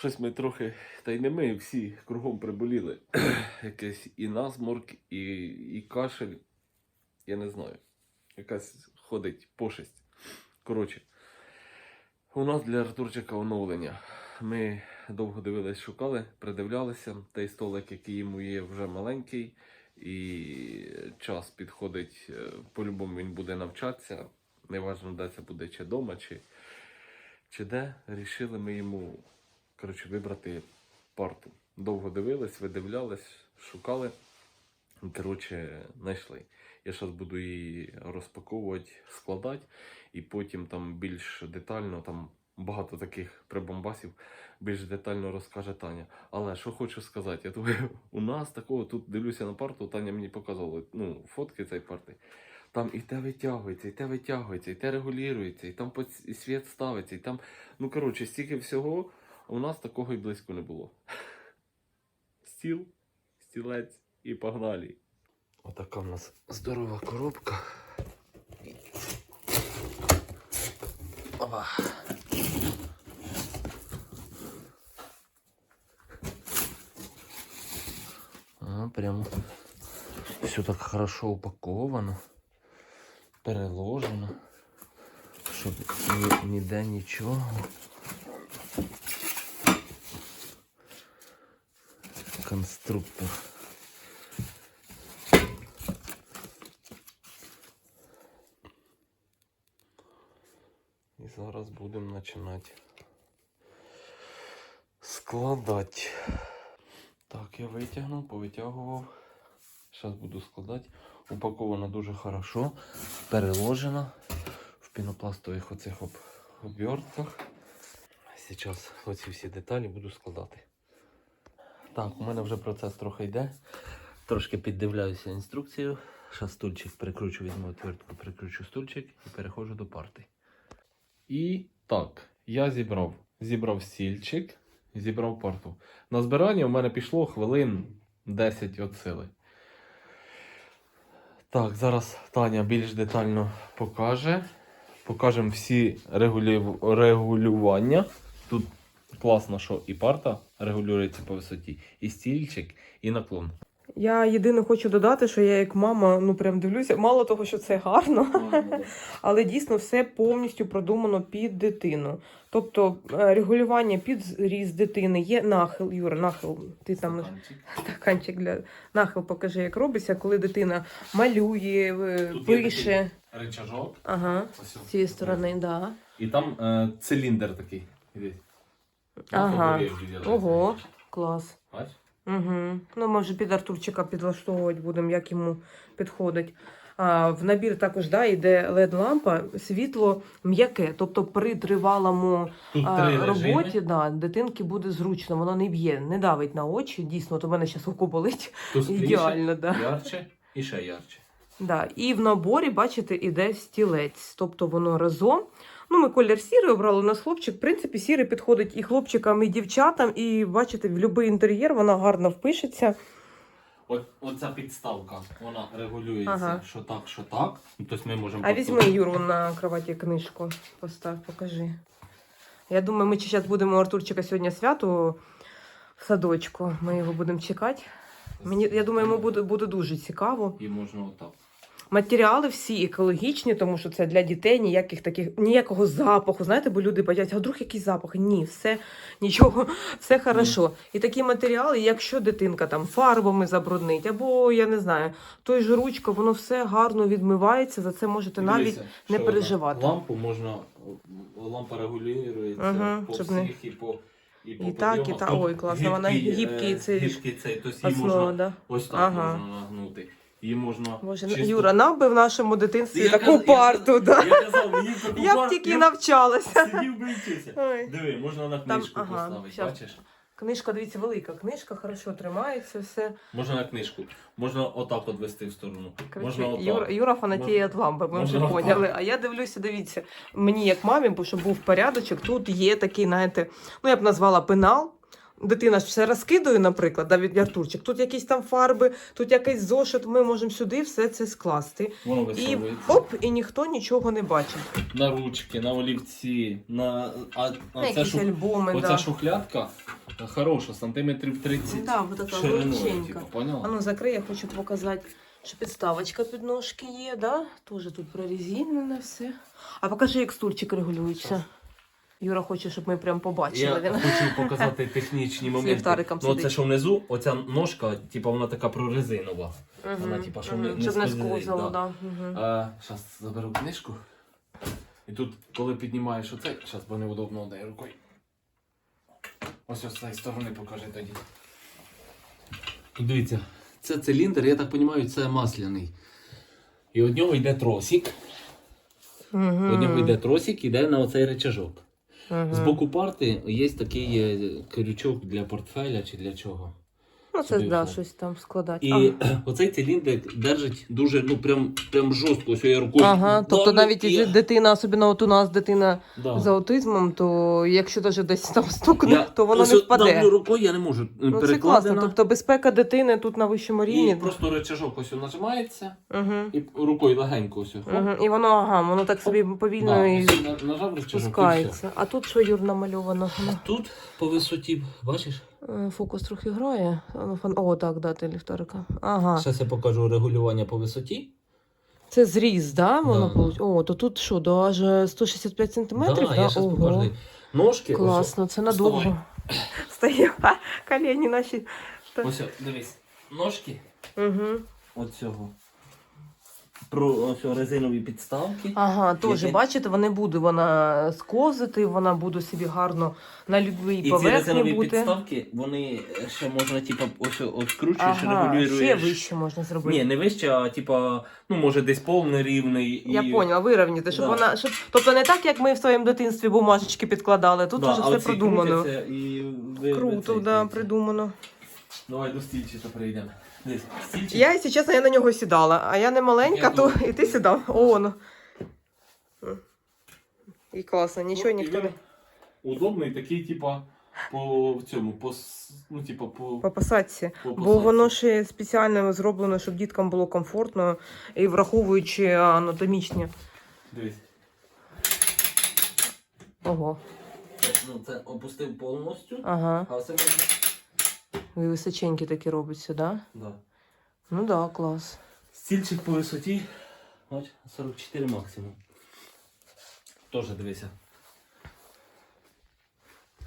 Щось ми трохи, та й не ми, всі кругом приболіли. Якийсь і насморк, і, і кашель. Я не знаю. Якась ходить пошесть. Коротше, у нас для Артурчика оновлення. Ми довго дивились, шукали, придивлялися. Той столик, який йому є, вже маленький, і час підходить. е, По-любому він буде навчатися. Неважно, де це буде, чи вдома, чи, чи де. Рішили ми йому коротше, вибрати парту. Довго дивились, видивлялись, шукали. Коротше, знайшли. Я зараз буду її розпаковувати, складати, і потім там більш детально, там багато таких прибамбасів, більш детально розкаже Таня. Але що хочу сказати, я думаю, у нас такого тут дивлюся на парту, Таня мені показувала ну, фотки цієї парти. Там і те витягується, і те витягується, і те регулюється, і там світ ставиться, і там. Ну, коротше, стільки всього, у нас такого і близько не було. Стіл, стілець і погнали. Отака в нас здорова коробка. Опа. А, все так хорошо упаковано, переложено, щоб ніде нічого. Конструктор. І зараз будемо починати складати. Так, я витягнув, повитягував. Зараз буду складати. Упаковано дуже хорошо. Переложено в пінопластових оцих об... обертках. Зараз оці всі деталі буду складати. Так, у мене вже процес трохи йде. Трошки піддивляюся інструкцію. Зараз стульчик прикручу, візьму отвертку, прикручу стульчик і переходжу до парти. І так, я зібрав. Зібрав стільчик, зібрав парту. На збирання у мене пішло хвилин 10 від сили. Так, зараз Таня більш детально покаже. Покажемо всі регулю... регулювання. Тут класно, що і парта регулюється по висоті, і стільчик, і наклон. Я єдине хочу додати, що я як мама ну прям дивлюся. Мало того, що це гарно, але дійсно все повністю продумано під дитину. Тобто е, регулювання під зріст дитини є нахил. Юра, нахил. Ти там стаканчик для нахил покажи, як робиться, коли дитина малює, е, Тут пише. Рычажок. Ага, з цієї сторони, да. І там е, циліндр такий. Ага. Ого, клас. Бач? Угу. Ну, ми вже під Артурчика підлаштовувати будемо, як йому підходить. А, в набір також да, йде LED-лампа, світло м'яке. Тобто при тривалому Тут а, три режими. роботі да, дитинки буде зручно, воно не б'є, не давить на очі. Дійсно, от у мене зараз око болить. Тускліше, Ідеально, да. ярче і ще ярче. Да. І в наборі, бачите, іде стілець. Тобто воно разом. Ну, ми колір сірий обрали у нас хлопчик. В принципі, сірий підходить і хлопчикам, і дівчатам. І бачите, в будь-який інтер'єр вона гарно впишеться. От, оця підставка, вона регулюється, Ага. що так, що так. Ну, Тобто ми можемо. А візьми Юру на кроваті книжку. Постав, покажи. Я думаю, ми зараз будемо у Артурчика сьогодні свято в садочку. Ми його будемо чекати. Мені, я думаю, йому буде, буде дуже цікаво. І можна отак. Матеріали всі екологічні, тому що це для дітей ніяких таких, ніякого запаху. Знаєте, бо люди бояться, а вдруг якийсь запах? Ні, все нічого, все хорошо. І такі матеріали, якщо дитинка там фарбами забруднить, або я не знаю, той же ручка, воно все гарно відмивається. За це можете навіть Дивіться, не що переживати. Лампу можна, лампа регулюється Ага, по щоб не- всіх і по. І, І так, і так. Ой, класно, вона гібкий е, цей гібкий цей, тобто її можна да. ось так Ага. можна нагнути. Її можна Боже, чисто- Юра, нам би в нашому дитинстві Я таку каз- я- парту, да. Я казав, мені таку Я б парту, тільки навчалася. Сидів би і вчився. Ой. Диви, можна на Там, книжку ага, поставити, щас. бачиш? Книжка, дивіться, велика книжка, хорошо тримається все. Можна на книжку. Можна отак от вести в сторону. Коротше, Можна отак. Юра, Юра фанатіє від лампи, ми вже Можна отак. поняли. А я дивлюся, дивіться, мені як мамі, бо щоб був порядочок, тут є такий, знаєте, ну я б назвала пенал. Дитина ж все розкидує, наприклад, да, від Артурчик. Тут якісь там фарби, тут якийсь зошит. Ми можемо сюди все це скласти. Воно І висовується. оп, і ніхто нічого не бачить. На ручки, на олівці, на. А, На а це якісь шу... альбоми, Оця да. шухлядка хороша, сантиметрів 30 Да, вот така шириною, величенька. типу, поняла? А ну закрий, я хочу показати, що підставочка під ножки є, да? Тоже тут прорезинене все. А покажи, як стульчик регулюється. Юра хоче, щоб ми прям побачили. Я Він. хочу показати технічні моменти. Ну, це що внизу, оця ножка, типу, вона така прорезинова. Вона, Мгм, типа, щоб не- не щоб не да. Мгм. Зараз заберу книжку. І тут, коли піднімаєш оцей, зараз бо неудобно однією рукою. Ось ось з цієї сторони покажи тоді. Дивіться, це циліндр, я так розумію, це масляний. І від нього йде тросик. Мгм. Від нього йде тросик, іде на оцей речажок. З боку парти є такий е, крючок для портфеля чи для чого. Це сюди да, щось там складати. І оцей циліндр держить дуже, ну прям, прям жорстко, ось я рукою. Ага, тобто навіть і- дитина, особливо от у нас дитина Да. з аутизмом, то якщо навіть десь там стукне, Я то воно ось не впаде. давлю рукою, я не можу. Ну, це класно. Тобто безпека дитини тут на вищому рівні. І просто речажок ось нажимається, Угу. і рукою легенько ось. Угу. І воно, ага, воно так собі повільно Да, і нажав речажок і все. А тут що Юр намальовано? Ну, Тут по висоті, бачиш? Е, Фокус трохи грає. О, так, да, ти ліхтарика. Ага. Зараз я покажу регулювання по висоті. Це зріз, да? Воно Да. получ- О, то тут що, до аж 165 сантиметрів? да, да? я зараз покажу. Ножки, Класно, це надовго. Стає, колені наші. ось, ось дивись. Ножки Угу. от цього. Про ось резинові підставки. Ага, теж, Яке- бачите, вони буде вона сковзати, вона буде собі гарно на любій І ці поверхні резинові бути. підставки, вони ще можна, типа, ось от скручуєш, Ага, ще вище можна зробити. Ні, не вище, а типа, ну може десь повний рівний. І... Поняла, вирівняти, щоб Да. вона. Щоб... Тобто не так, як ми в своєму дитинстві бумажечки підкладали, тут Да, вже а все оці продумано. крутяться І ви, Круто, ви да, придумано. Давай до стільчика прийдемо. Десь, стільчик. Я, якщо чесно, я на нього сідала, а я не маленька, Я то і ти сідав. О, ну. І класно, нічого Ну, і ніхто він не. Удобний такий, типа, по цьому, по, с- ну, типа, по, По посадці. по Бо посадці. воно ще спеціально зроблено, щоб діткам було комфортно і враховуючи анатомічні. Дивись. Ого. Ну, це опустив повністю, Ага. а можна. Ви височенькі такі робиться, да? Да. Ну да, клас. Стільчик по висоті, бач, 44 максимум. Тоже дивися.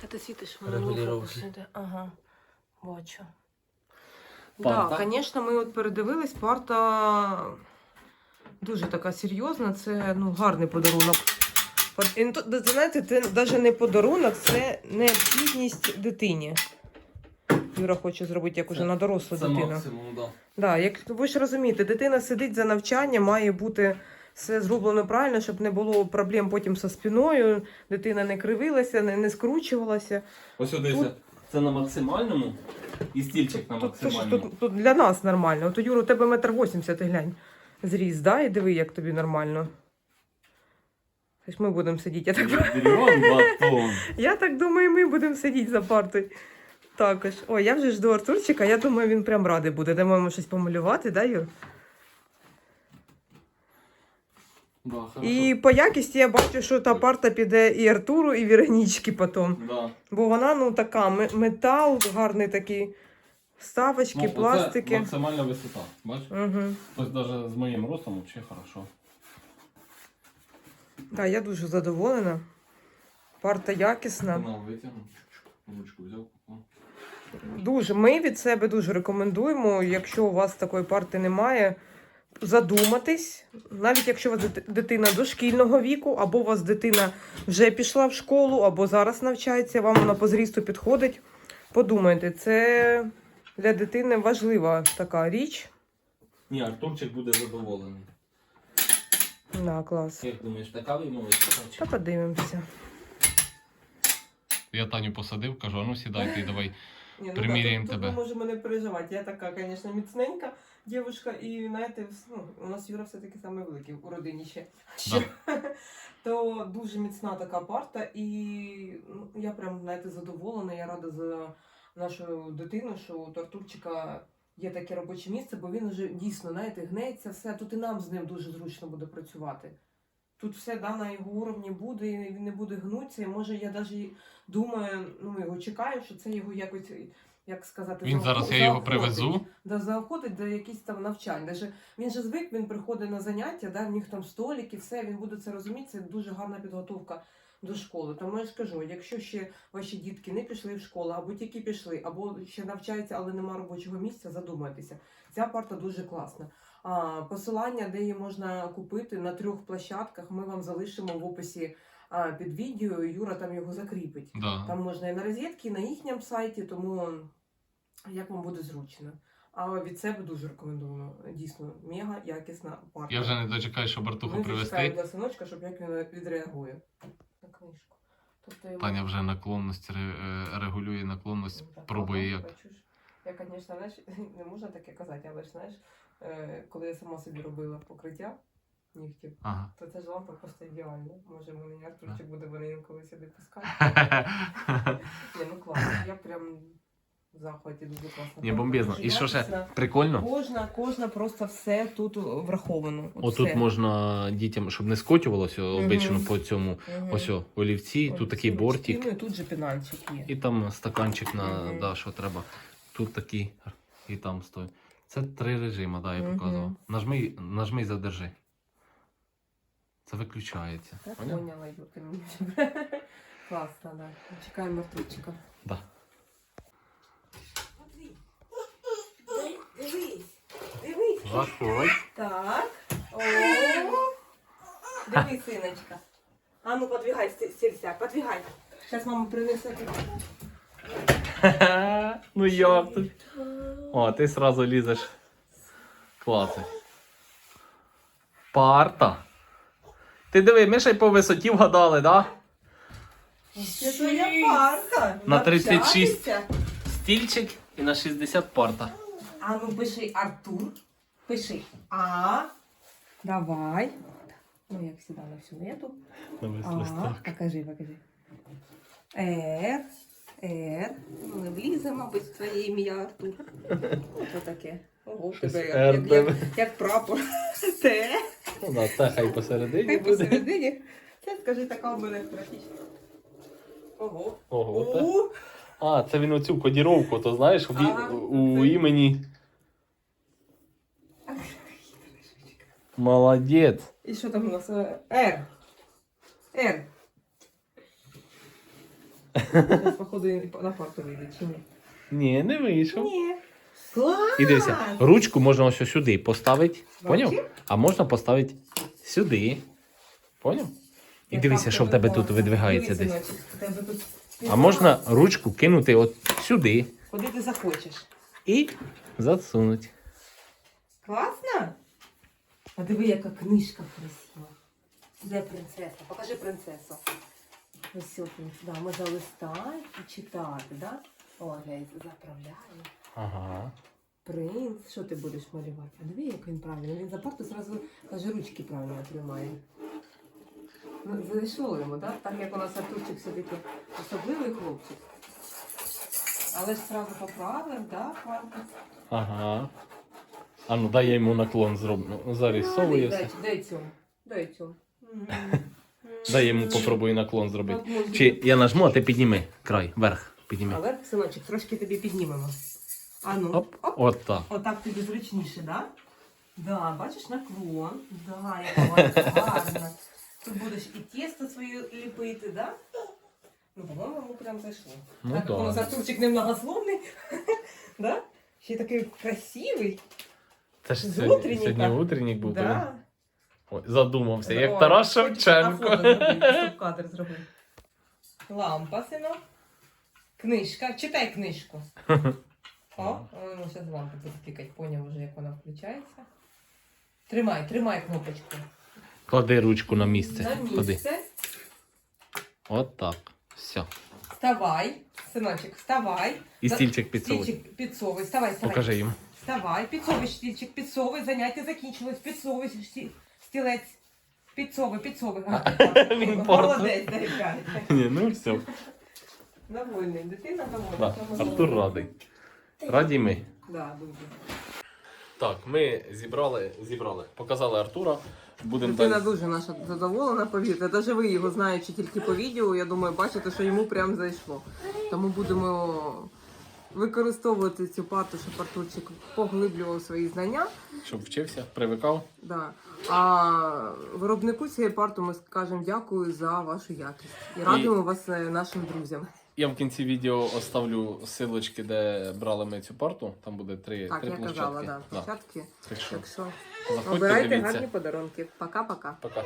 Та ти світиш Регулювати. Ага, бачу. Так, звісно, ми от передивились, парта дуже така серйозна, це ну, гарний подарунок. Знаєте, це навіть не подарунок, це необхідність дитині. Юра хоче зробити як уже на дорослу Це дитину. максимум, да. Да, як ви ж розумієте, дитина сидить за навчання, має бути все зроблено правильно, щоб не було проблем потім зі спиною, дитина не кривилася, не, не скручувалася. Ось дивися, це на максимальному і стільчик на Тут, максимальному. тут, тут для нас нормально. От у Юру, у тебе метр вісімдесят, ти глянь. Зріз, да? І диви, як тобі нормально. Ми будемо сидіти. Я так, я так думаю, ми будемо сидіти за партою. Також. Ой, я вже жду Артурчика, я думаю, він прям радий буде. Дамо йому щось помалювати, да, Юр? Да. І по якісті я бачу, що та парта піде і Артуру, і Віронічки потім. Да. Бо вона ну така ме- метал, гарний такий. Вставочки, Ну, оце пластики. максимальна висота. Бачиш? Угу. Тобто навіть з моїм ростом взагалі хорошо. Так, я дуже задоволена. Парта якісна. Канал витягнув, ручку взяв. О. Дуже. Ми від себе дуже рекомендуємо, якщо у вас такої парти немає, задуматись. Навіть якщо у вас дитина дошкільного віку, або у вас дитина вже пішла в школу, або зараз навчається, вам вона по зрісту підходить. Подумайте, це для дитини важлива така річ. Ні, Артурчик буде задоволений. На клас. Як думаєш, така вимовить? Та подивимося. Я Таню посадив, кажу, а ну сідай ти давай. Ні, ну, Приміряємо так, тут, тебе. Тут ми можемо не переживати. Я така, звісно, міцненька дівчинка, і знаєте, ну, у нас Юра все-таки саме великий у родині ще. ще. То дуже міцна така парта, і ну, я прям знаєте, задоволена, я рада за нашу дитину, що у Артурчика є таке робоче місце, бо він вже дійсно, знаєте, гнеться, все. Тут і нам з ним дуже зручно буде працювати. Тут все да, на його уровні буде, і він не буде гнутися. І може я навіть думаю, ну його чекаю, що це його якось, як сказати, Він зараз я його привезу. Да, заохотить до якихось там навчань. Даже він же звик, він приходить на заняття, да, в них там столики, все, він буде це розуміти, це дуже гарна підготовка до школи. Тому я ж кажу, якщо ще ваші дітки не пішли в школу, або тільки пішли, або ще навчаються, але нема робочого місця, задумайтеся. Ця парта дуже класна. Посилання, де її можна купити на трьох площадках, ми вам залишимо в описі під відео. Юра там його закріпить. Да. Там можна і на розетки, і на їхньому сайті, тому як вам буде зручно. А від себе дуже рекомендуємо. Дійсно, мега якісна парта. Я вже не дочекаю, щоб Артуху Ми зачекаємо привезти. для синочка, щоб як він відреагує на книжку. Тобто йому... Таня вже наклонність е, регулює наклонність, Ну, так, пробує як. Я, звісно, знаєш, не можна таке казати, але ж знаєш, коли я сама собі робила покриття нігтів, Ага. то ця ж лампа просто ідеальна. Може, мені Артурчик буде вони інколи сюди пускати. Ні, ну класно. Я прям в захваті дуже класно. Ні, бомбезно. І що ще прикольно? Кожна, кожна просто все тут враховано. От Отут все. можна дітям, щоб не скотювалося обично по цьому. Ось о, олівці, тут такий бортик. Ну і тут же пенальчик є. І там стаканчик на да, що треба. Тут такий і там стоїть. Це три режими, да, я показував. Нажми, нажми і задержи. Це виключається. Так, Поняв? поняла, Юрка, мені вже. Класно, да. Чекаємо Артурчика. Да. Дивись, дивись. Заходь. Так. О, дивись, синочка. А ну, подвигай, сі- сільця, подвигай. Зараз мама принесе. ну як тут? О, ти сразу лізеш. Класи. Парта. Ти диви, ми ще й по висоті вгадали, да? Це твоя парта. На 36. Навчатися. Стільчик і на 60 парта. А ну пиши Артур. Пиши А. Давай. Ну, як всегда на всю нету. А, покажи, покажи. Р. Р. Ну, не влізе, мабуть, в твоє ім'я Артур. Що таке? Ого, в Щось тебе як, як, тебе. як, як прапор. Т. Ну да, це хай посередині Хай буде. посередині. Це, скажи, така у мене практично. Ого. Ого, та. У. А, це він оцю кодіровку, то знаєш, в, Ага, у це- імені. Молодець. І що там у нас? Е, Р. Р. Зараз, походу, на факту вийде, чи ні? Ні, не вийшов. Ні. Клас! І дивися, ручку можна ось сюди поставити. Поняв? А можна поставити сюди. Поняв? І дивися, що в тебе тут видвигається десь. синочок, тебе тут А можна ручку кинути от сюди Куди ти захочеш. і засунути. Класно? А диви, яка книжка красива. Де принцеса? Покажи принцесу. Все, да, можна листати і читати, да? О, глянь, заправляє. Ага. Принц, що ти будеш малювати? А диви, як він правильно. Він за парту зразу каже, ручки правильно тримає. Ну, зайшло йому, так? Так як у нас Артурчик все-таки особливий хлопчик. Але ж зразу поправив, так, парту? Ага. А ну дай я йому наклон зроблю. Ну, Зарисовує все. Дай, дай цьому. Дай цьому. Дай йому попробую наклон зробити. Чи я нажму, а ти підніми край, вверх. Підніми. Але, синочок, трошки тобі піднімемо. А ну, Оп, оп. от так. Отак тобі зручніше, да? Да, бачиш наклон. Да, яка гарна. Тут будеш і тісто своє ліпити, да? Ну, по-моєму, йому прям зайшло. Ну так як у нас да. Артурчик немногословний, да? Ще й такий красивий. Це ж сьогодні, сьогодні утренник був. Да. Ой, задумався, як Ой, Тарас Шевченко. фото Стоп-кадр зроби. Лампа, синок. Книжка. Читай книжку. О, ну зараз лампа буде тикати. Поняв вже, як вона включається. Тримай, тримай кнопочку. Клади ручку на місце. На Клади. місце. От так. Все. Вставай. Синочок, вставай. І За- стільчик підсовуй. Стільчик підсовуй. Вставай, вставай. Покажи їм. Вставай, підсовуй стільчик, підсовуй. Заняття закінчилось. Підсовуй сті- стілець. Підсовуй, підсовуй. Він Молодець, дай п'ять. Ні, ну все. Довольний, дитина довольна. Да, Артур радий. Раді ми. Да, дуже. Так, ми зібрали, зібрали, показали Артура. Будемо Дитина далі. дуже наша задоволена, повірте. Навіть ви його знаючи тільки по відео, я думаю, бачите, що йому прям зайшло. Тому будемо використовувати цю парту, щоб Артурчик поглиблював свої знання. Щоб вчився, привикав. Да. А виробнику цієї парти ми скажемо дякую за вашу якість. І радимо вас е, нашим друзям. Я в кінці відео оставлю силочки, де брали ми цю парту. Там буде три, Так, три я площадки. казала, да, Да. площадки. Так що Так що обирайте дивіться. гарні подарунки. Пока-пока. Пока.